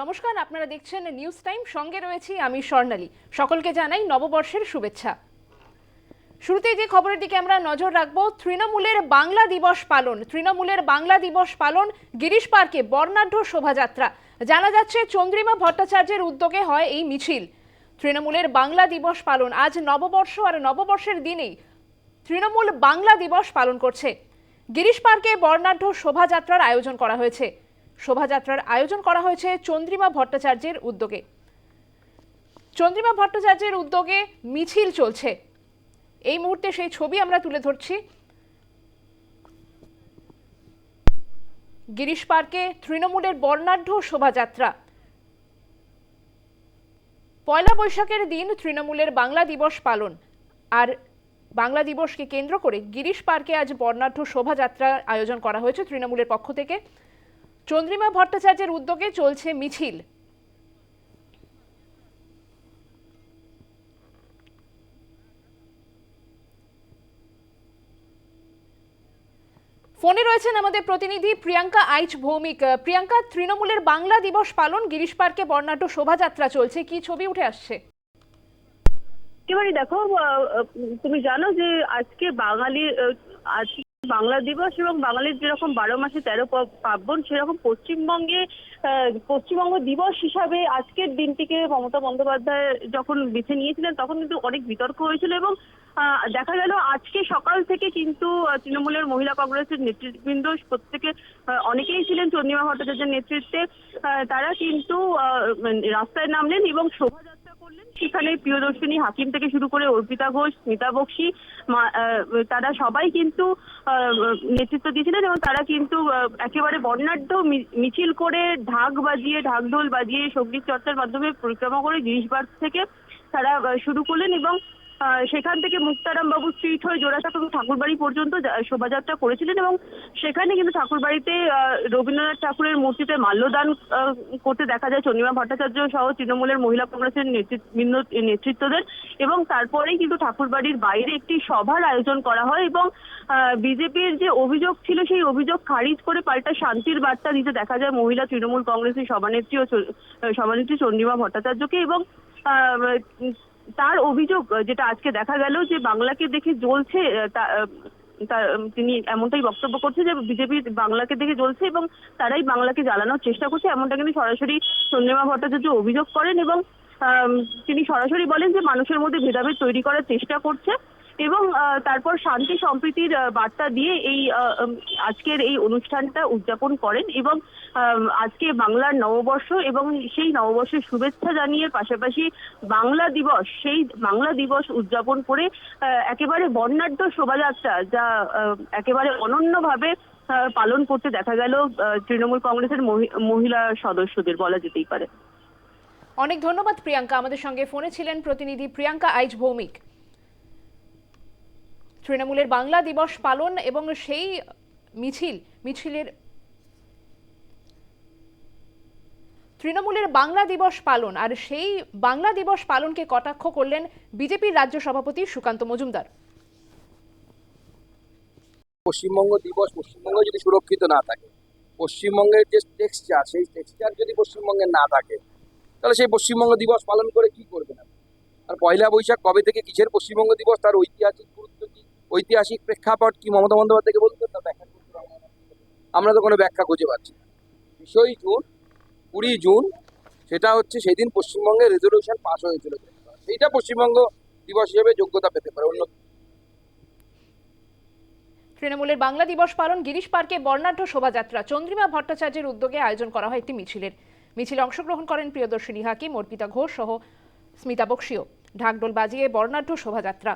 নমস্কার, আপনারা দেখছেন নিউজ টাইম সঙ্গে রয়েছি আমি স্বর্ণালী। সকলকে জানাই নববর্ষের শুভেচ্ছা। শুরুতেই যে খবরের দিকে আমরা নজর রাখব, তৃণমূলের বাংলা দিবস পালন। তৃণমূলের বাংলা দিবস পালন, গিরিশ পার্কে বর্ণাঢ্য শোভাযাত্রা। জানা যাচ্ছে, চন্দ্রিমা ভট্টাচার্যের উদ্যোগে হয় এই মিছিল। তৃণমূলের বাংলা দিবস পালন, আজ নববর্ষ আর নববর্ষের দিনেই তৃণমূল বাংলা দিবস পালন করছে। গিরিশ পার্কে বর্ণাঢ্য শোভাযাত্রার আয়োজন করা হয়েছে। শোভাযাত্রার আয়োজন করা হয়েছে চন্দ্রিমা ভট্টাচার্যের উদ্যোগে। চন্দ্রিমা ভট্টাচার্যের উদ্যোগে মিছিল চলছে। এই মুহূর্তে সেই ছবি আমরা তুলে ধরছি। গিরিশ পার্কে তৃণমূলের বর্ণাঢ্য শোভাযাত্রা। পয়লা বৈশাখের দিন তৃণমূলের বাংলা দিবস পালন। আর বাংলা দিবসকে কেন্দ্র করে গিরিশ পার্কে আজ বর্ণাঢ্য শোভাযাত্রার আয়োজন করা হয়েছে তৃণমূলের পক্ষ থেকে। চন্দ্রিমা ভট্টাচার্যের উদ্যোগে চলছে মিছিল। ফোনে রয়েছেন আমাদের প্রতিনিধি প্রিয়াঙ্কা আইচ ভৌমিক। প্রিয়াঙ্কা, তৃণমূলের বাংলা দিবস পালন, গিরিশ পার্কে বর্ণাঢ্য শোভাযাত্রা চলছে। কি ছবি উঠে আসছে? এবারে দেখো তুমি জানো যে আজকে বাঙালি বাংলা দিবস এবং বাঙালির যেরকম বারো মাসে তেরো পার্বণ, সেরকম পশ্চিমবঙ্গে পশ্চিমবঙ্গ দিবস হিসাবে আজকের দিনটিকে মমতা বন্দ্যোপাধ্যায় যখন বেছে নিয়েছিলেন, তখন কিন্তু অনেক বিতর্ক হয়েছিল এবং দেখা গেল আজকে সকাল থেকে কিন্তু তৃণমূলের মহিলা কংগ্রেসের নেতৃবৃন্দ প্রত্যেকে অনেকেই ছিলেন চন্দ্রিমা ভট্টাচার্যের নেতৃত্বে তারা কিন্তু রাস্তায় নামলেন এবং শোভাযাত্রা করলেন সেখানে প্রিয়দর্শিনী হাকিম থেকে শুরু করে অর্পিতা ঘোষ, স্মিতা বক্সি তারা সবাই কিন্তু নেতৃত্ব দিয়েছিলেন এবং তারা কিন্তু একেবারে বর্ণাঢ্য মিছিল করে ঢাক বাজিয়ে ঢাক ঢোল বাজিয়ে সংগীত চর্চার মাধ্যমে পরিক্রমা করে গিরিশবাগ থেকে তারা শুরু করলেন এবং সেখান থেকে মুক্তারাম বাবু স্ট্রিট হয়ে জোড়াসাঁকো এবং ঠাকুরবাড়ি পর্যন্ত শোভাযাত্রা করেছিলেন এবং সেখানে কিন্তু ঠাকুরবাড়িতে রবীন্দ্রনাথ ঠাকুরের মূর্তিতে মাল্যদান করতে দেখা যায় চন্দ্রিমা ভট্টাচার্য সহ তৃণমূলের মহিলা কংগ্রেসের নেতৃত্বদের এবং তারপরেই কিন্তু ঠাকুরবাড়ির বাইরে একটি সভার আয়োজন করা হয় এবং বিজেপির যে অভিযোগ ছিল সেই অভিযোগ খারিজ করে পাল্টা শান্তির বার্তা দিতে দেখা যায় মহিলা তৃণমূল কংগ্রেসের সভানেত্রী ও সভানেত্রী চন্দ্রিমা ভট্টাচার্যকে এবং তার অভিযোগ যেটা আজকে দেখা গেল যে বাংলাকে দেখে জ্বলছে তিনি এমনটাই বক্তব্য করছে যে বিজেপি বাংলাকে দেখে জ্বলছে এবং তারাই বাংলাকে জ্বালানোর চেষ্টা করছে, এমনটা কিন্তু সরাসরি চন্দ্রিমা ভট্টাচার্য অভিযোগ করেন এবং তিনি সরাসরি বলেন যে মানুষের মধ্যে ভেদাভেদ তৈরি করার চেষ্টা করছে। এবং তারপর শান্তি সম্প্রীতির বার্তা দিয়ে এই আজকের এই অনুষ্ঠানটা উদযাপন করেন এবং আজকে বাংলার নববর্ষ এবং সেই নববর্ষের শুভেচ্ছা জানিয়ে পাশাপাশি বাংলা দিবস, সেই বাংলা দিবস উদযাপন করে একেবারে বর্ণাঢ্য শোভাযাত্রা যা একেবারে অনন্যভাবে পালন করতে দেখা গেল তৃণমূল কংগ্রেসের মহি- মহিলা সদস্যদের বলা যেতেই পারে। অনেক ধন্যবাদ প্রিয়াঙ্কা। আমাদের সঙ্গে ফোনে ছিলেন প্রতিনিধি প্রিয়াঙ্কা আইজ ভৌমিক তৃণমূলের বাংলা দিবস পালন এবং সেই মিছিল, মিছিলের তৃণমূলের বাংলা দিবস পালন আর সেই বাংলা দিবস পালনকে কটাক্ষ করলেন বিজেপির রাজ্য সভাপতি সুকান্ত মজুমদার। পশ্চিমবঙ্গ দিবস পশ্চিমবঙ্গ যদি সুরক্ষিত না থাকে, পশ্চিমবঙ্গের যে টেক্সচার সেই টেক্সচার যদি পশ্চিমবঙ্গে না থাকে, তাহলে সেই পশ্চিমবঙ্গ দিবস পালন করে কি করবে না আর পয়লা বৈশাখ কবে থেকে কিসের পশ্চিমবঙ্গ দিবস? তার ঐতিহাসিক গুরুত্ব ঐতিহাসিক প্রেক্ষাপট কি মমতা বন্দ্যোপাধ্যায়কে বলতে তার ব্যাখ্যা করতে আমরা তো কোনো ব্যাখ্যা খুঁজে পাচ্ছি বিশই জুন, কুড়ি জুন, সেটা হচ্ছে সেদিন পশ্চিমবঙ্গের রেজলিউশন পাস হয়েছিল সেইটা পশ্চিমবঙ্গ দিবস হিসেবে যোগ্যতা পেতে পারে, অন্য তৃণমূলের বাংলা দিবস পালন গিরিশ পার্কে বর্ণাঢ্য শোভাযাত্রা। চন্দ্রিমা ভট্টাচার্যের উদ্যোগে আয়োজন করা হয় একটি মিছিলের। মিছিলে অংশগ্রহণ করেন প্রিয়দর্শিনী হাকিম, অর্পিতা ঘোষ সহ স্মিতা বক্সিও ঢাকডোল বাজিয়ে বর্ণাঢ্য শোভাযাত্রা।